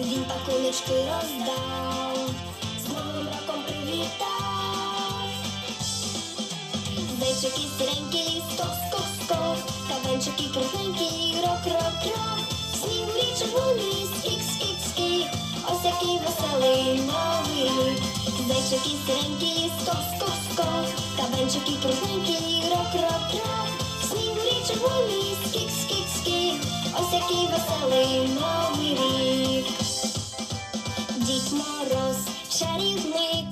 ялиночки роздав, з новим роком привітав. Зайчики сіренькі, скок, скок, скок, кабанчики крутенькі, рок, рок, рок, снігурі червоні, скік, скік, скік, ось який веселий новий рік. Зайчики сіренькі, скок, скок, скок, кабанчики крутенькі, рок, рок, рок, снігурі червоні, скік, скік, скік, ось який веселий новий Чарівник,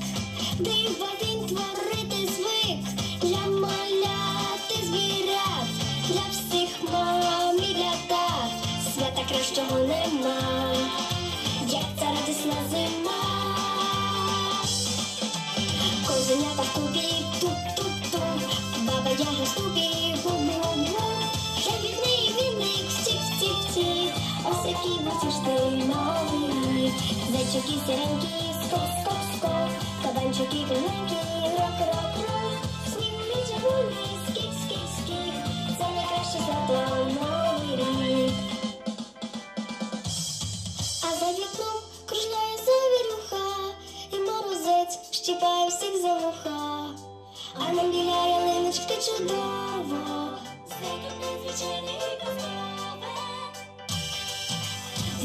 дива він творити звик. Для маляти звірят, для всіх мам і для тат, свята кращого нема, як ця радісна зима. Козенята в купі, туп-туп-туп, баба яга в ступі, від неї віник, втік-втік-втік, ось який витішний новий рік. Зайчики сіренькі, скок-скок-скок, кабанчики кругленькі, рок-рок-рок. Снігурі червоні, скік-скік-скік, це найкраще свято новий рік. А за вікном кружляє завірюха, і морозець щіпає всіх за вуха. А нам біля ялиночки чудово, знайдемо незвичайне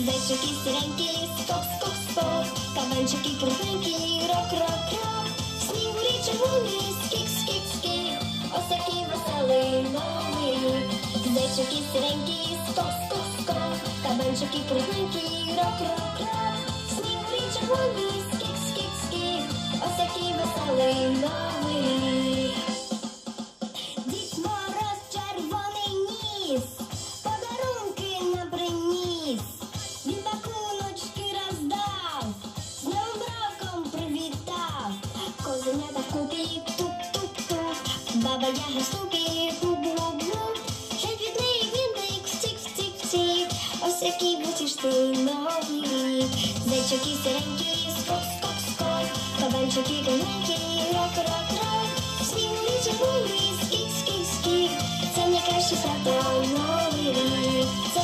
Зайчики сіренькі, скок, скок, скок, кабанчики кругленькі, рок, рок, рок, снігурі червоні, скік, скік, скік, ось який веселий новий рік. Зайчики сіренькі, скок, скок, скок, кабанчики кругленькі, рок, рок, рок, снігурі червоні, скік, скік, скік, ось який веселий новий Баба яга ступі, бу-бу-бу, ще від неї вінник, втік-втік-втік, ось який витішний новий рік, зайчики сіренькі, скок-скок-скок, кабанчики кругленькі, рок-рок-рок, снігурі червоні, скік-скік-скік, це найкраще свято новий рік.